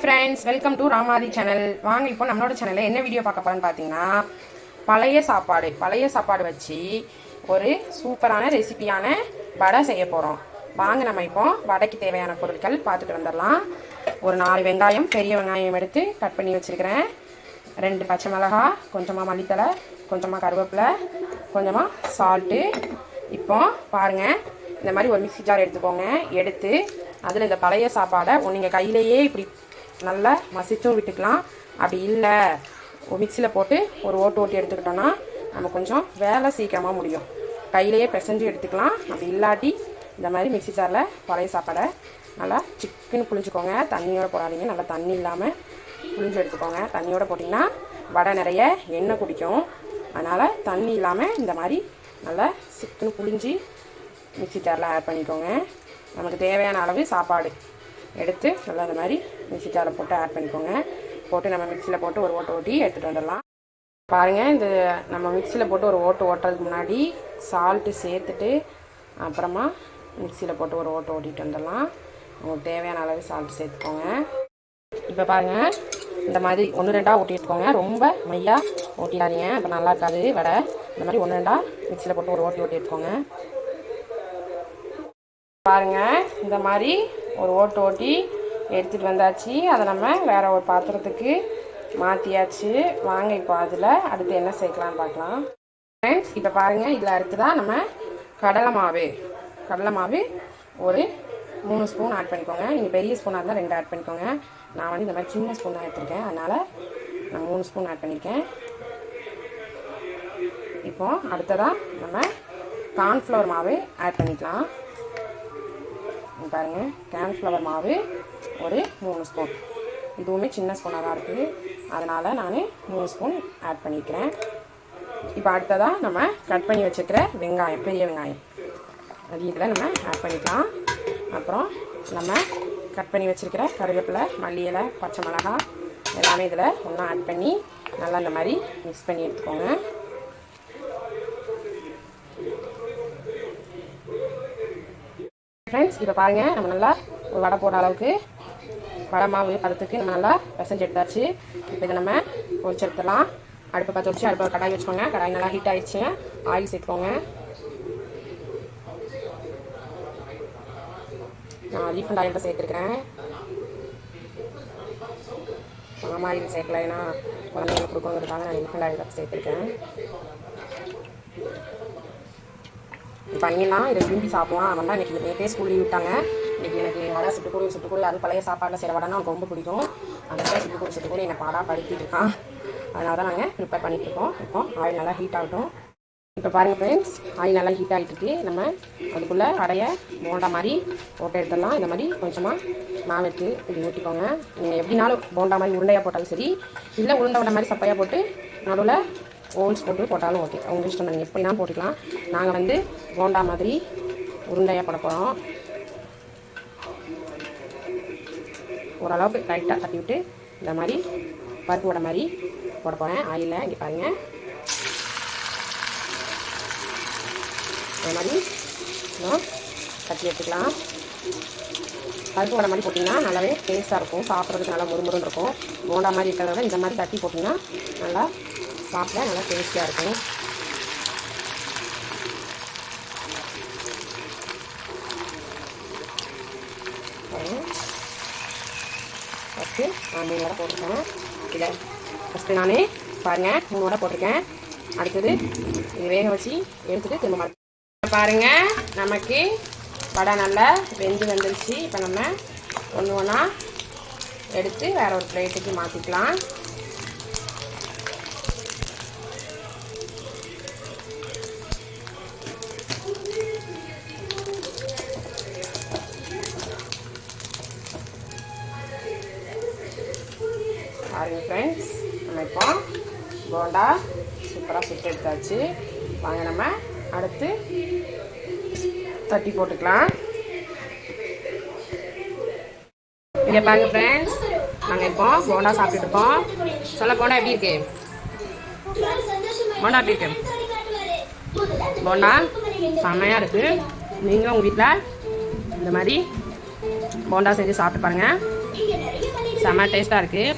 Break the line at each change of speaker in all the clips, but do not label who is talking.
Friends welcome to Ramathi channel வாங்க இப்போ நம்மளோட சேனலில் என்ன வீடியோ பார்க்க போகிறேன்னு பார்த்தீங்கன்னா பழைய சாப்பாடு பழைய சாப்பாடு வச்சு ஒரு சூப்பரான ரெசிபியான வடை செய்ய போகிறோம் வாங்க நம்ம இப்போ வடைக்கு தேவையான பொருட்கள் பார்த்துட்டு வந்துடலாம். ஒரு நாலு வெங்காயம் பெரிய வெங்காயம் எடுத்து கட் பண்ணி வச்சுருக்கிறேன். ரெண்டு பச்சை மிளகா கொஞ்சமாக மல்லித்தலை கொஞ்சமாக கருவேப்பிலை கொஞ்சமாக சால்ட்டு இப்போ பாருங்கள் இந்த மாதிரி ஒரு மிக்சி ஜார் எடுத்துக்கோங்க. எடுத்து அதில் இந்த பழைய சாப்பாடை நீங்கள் கையிலேயே இப்படி நல்லா மசிச்சும் விட்டுக்கலாம். அப்படி இல்லை மிக்சியில் போட்டு ஒரு ஓட்டு ஓட்டி எடுத்துக்கிட்டோன்னா நம்ம கொஞ்சம் வேலை சீக்கிரமாக முடியும். கையிலையே பிசைஞ்சு எடுத்துக்கலாம். அப்படி இல்லாட்டி இந்த மாதிரி மிக்ஸி ஜாரில் பழைய சாப்பாடை நல்லா சிக்கன் புளிஞ்சுக்கோங்க தண்ணியோடு போடாதீங்க. நல்லா தண்ணி இல்லாமல் புளிஞ்சு எடுத்துக்கோங்க. தண்ணியோடு போட்டிங்கன்னா வடை நிறைய எண்ணெய் குடிக்கும். அதனால் தண்ணி இல்லாமல் இந்த மாதிரி நல்லா சிக்கன் புளிஞ்சு மிக்ஸி ஜாரில் ஆட் பண்ணிக்கோங்க. நமக்கு தேவையான அளவு சாப்பாடு. எடுத்து நல்லா இந்த மாதிரி மிக்ஸி ஜாரில் போட்டு ஆட் பண்ணிக்கோங்க. போட்டு நம்ம மிக்சியில் போட்டு ஒரு ஓட்டு ஓட்டி எடுத்துகிட்டு வந்துடலாம். பாருங்கள் இந்த நம்ம மிக்சியில் போட்டு ஒரு ஓட்டு ஓட்டுறதுக்கு முன்னாடி சால்ட்டு சேர்த்துட்டு அப்புறமா மிக்சியில் போட்டு ஒரு ஓட்டு ஓட்டிட்டு வந்துடலாம். உங்களுக்கு தேவையான அளவு சால்ட்டு சேர்த்துக்கோங்க. இப்போ பாருங்கள் இந்த மாதிரி ஒன்று ரெண்டாக ஓட்டிட்டுக்கோங்க. ரொம்ப மையாக ஓட்டிடாதீங்க. இப்போ நல்லா இருக்காது வடை. இந்த மாதிரி ஒன்று ரெண்டாக மிக்சியில் போட்டு ஒரு ஓட்டி ஓட்டிட்டுக்கோங்க. பாருங்கள் பாருங்க இந்த மாதிரி ஒரு ஓட்டு ஓட்டி எடுத்துகிட்டு வந்தாச்சு. அதை நம்ம வேறு ஒரு பாத்திரத்துக்கு மாற்றியாச்சு வாங்க இப்போ அதில் அடுத்து என்ன சேர்க்கலாம்னு பார்க்கலாம். ஃப்ரெண்ட்ஸ் இப்போ பாருங்கள் இதில் அடுத்து தான் நம்ம கடலை மாவு. கடலை மாவு ஒரு மூணு ஸ்பூன் ஆட் பண்ணிக்கோங்க. நீங்கள் பெரிய ஸ்பூனாக இருந்தால் ரெண்டு ஆட் பண்ணிக்கோங்க. நான் வந்து இந்த மாதிரி சின்ன ஸ்பூன் தான் எடுத்திருக்கேன். அதனால் நான் மூணு ஸ்பூன் ஆட் பண்ணியிருக்கேன் இப்போது அடுத்ததாக நம்ம கார்ன்ஃப்ளவர் மாவு ஆட் பண்ணிக்கலாம். இங்க பாருங்க. கேன்ஃப்ளவர் மாவு ஒரு மூணு ஸ்பூன் இதுவுமே சின்ன ஸ்பூனாக தான் இருக்குது. அதனால் நான் மூணு ஸ்பூன் ஆட் பண்ணிக்கிறேன். இப்போ அடுத்ததாக நம்ம கட் பண்ணி வச்சுக்கிற வெங்காயம் பெரிய வெங்காயம். அது இதில் நம்ம ஆட் பண்ணிக்கலாம். அப்புறம் நம்ம கட் பண்ணி வச்சுருக்கிற கருவேப்பிலை மல்லி இலை பச்சை மிளகாய் எல்லாமே இதில் ஒன்றா ஆட் பண்ணி நல்லா இந்த மாதிரி மிக்ஸ் பண்ணி எடுத்துக்கோங்க. ஃப்ரெண்ட்ஸ் இப்போ பாருங்கள் நம்ம நல்லா ஒரு வடை போடுற அளவுக்கு வடை மாவு பதத்துக்கு நம்ம நல்லா பிசைஞ்சு எடுத்தாச்சு. இப்போ இதை நம்ம பொறிச்சு எடுத்துடலாம். அடுப்பை பற்ற வச்சு அடுப்பை கடாய் வச்சுக்கோங்க. கடாய் நல்லா ஹீட் ஆயிடுச்சு. ஆயில் சேர்த்துக்கோங்க. நான் ரீஃபண்ட் ஆயில் சேர்த்துருக்கேன். மாமா ஆயில் சேர்க்கல ஏன்னா குழந்தைங்களுக்கு கொடுக்கணுங்கிறதுக்காக நான் ரீஃபண்ட் ஆயில் சேர்த்துருக்கேன். பையன்லாம் இதை விரும்பி சாப்பிடுவான் அவன் தான் இன்னைக்கு நேற்றே ஸ்கூல் லீவ் விட்டாங்க. இன்னைக்கு எனக்கு வடை சுட்டுக்கூடி சுட்டுக்கூடி அது பழைய சாப்பாடில் செய்கிற வடைனா அவனுக்கு ரொம்ப பிடிக்கும். அதனால சுட்டுக்கூடி சுட்டுக்கூடி என்னை பாடாக படுத்திட்டு இருக்கான். அதனால தான் நாங்கள் ப்ரிப்பேர் பண்ணிகிட்ருக்கோம் இப்போ ஆயில் நல்லா ஹீட் ஆகட்டும். இப்போ பாருங்கள் ஃப்ரெண்ட்ஸ் ஆயில் நல்லா ஹீட் ஆகிட்டு இருக்கு நம்ம அதுக்குள்ளே கடையை போண்டா மாதிரி போட்டு எடுத்துடலாம். இந்த மாதிரி கொஞ்சமாக மாவு எடுத்து இப்படி ஊற்றிக்கோங்க நீங்கள் எப்படினாலும் போண்டா மாதிரி உருண்டையாக போட்டாலும் சரி இல்லை உருண்டை உருண்டை மாதிரி சப்பையாக போட்டு நடுவில் ஹோல்ஸ் போட்டு போட்டாலும் ஓகே. உங்கள் இஷ்டம் நீங்கள் எப்படிலாம் போட்டுக்கலாம். நாங்கள் வந்து போண்டா மாதிரி உருண்டையாக போட போகிறோம் ஓரளவுக்கு லைட்டாக தட்டி விட்டு இந்த மாதிரி பருப்பு வடை மாதிரி போட போகிறேன் ஆயிலில் இங்கே பாருங்கள் இந்த மாதிரி இன்னும் தட்டி எடுத்துக்கலாம். பருப்பு வடை மாதிரி போட்டிங்கன்னா நல்லாவே டேஸ்ட்டாக இருக்கும். சாப்பிட்றதுக்கு நல்லா முறுமுறுன்னு இருக்கும். போண்டா மாதிரி இருக்கிறத விட இந்த மாதிரி தட்டி போட்டிங்கன்னா நல்லா சாப்பிட நல்லா டேஸ்டியாக இருக்கும். ஃபஸ்ட்டு நான் மூணு வடை போட்டிருக்கேன். இதை ஃபஸ்ட்டு நான் பாருங்கள் மூணு வடை போட்டிருக்கேன். அடுத்தது இது வேக வச்சு எடுத்துட்டு திரும்ப மாட்டேன் பாருங்கள் நமக்கு வடை நல்லா வெந்து வந்துருச்சு. இப்போ நம்ம ஒன்று ஒன்றா எடுத்து வேற ஒரு பிளேட்டுக்கு மாற்றிக்கலாம் பாருங்கள் ஃப்ரெண்ட்ஸ் நம்ம இப்போ போண்டா சூப்பராக சுட்டு எடுத்தாச்சு. வாங்க நம்ம அடுத்து தட்டி போட்டுக்கலாம். இங்கே பாருங்க ஃப்ரெண்ட்ஸ் நாங்கள் இப்போ போண்டா சாப்பிட்டுட்டு இருக்கோம். சொல்ல போண்டா எப்படி இருக்கு? போண்டா எப்படி இருக்கு? போண்டா செம்மையாக இருக்குது நீங்களும் உங்கள் வீட்டில் இந்த மாதிரி போண்டா செஞ்சு சாப்பிட்டு பாருங்கள் செம்ம டேஸ்ட்டாக இருக்குது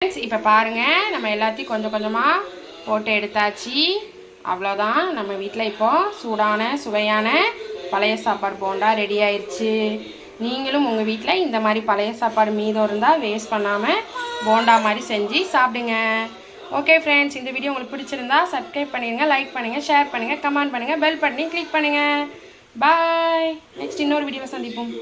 ஃப்ரெண்ட்ஸ் இப்போ பாருங்கள் நம்ம எல்லாத்தையும் கொஞ்சம் கொஞ்சமாக போட்டு எடுத்தாச்சு. அவ்வளோதான் நம்ம வீட்டில் இப்போ சூடான சுவையான பழைய சாப்பாடு போண்டா ரெடி ஆயிடுச்சு நீங்களும் உங்கள் வீட்டில் இந்த மாதிரி பழைய சாப்பாடு மீதம் இருந்தால் வேஸ்ட் பண்ணாமல் போண்டா மாதிரி செஞ்சு சாப்பிடுங்க. ஓகே ஃப்ரெண்ட்ஸ் இந்த வீடியோ உங்களுக்கு பிடிச்சிருந்தா சப்ஸ்கிரைப் பண்ணிடுங்க லைக் பண்ணுங்கள் ஷேர் பண்ணுங்கள் கமெண்ட் பண்ணுங்கள் பெல் பண்ணி கிளிக் பண்ணுங்கள் பாய் நெக்ஸ்ட் இன்னொரு வீடியோவில் சந்திப்போம்.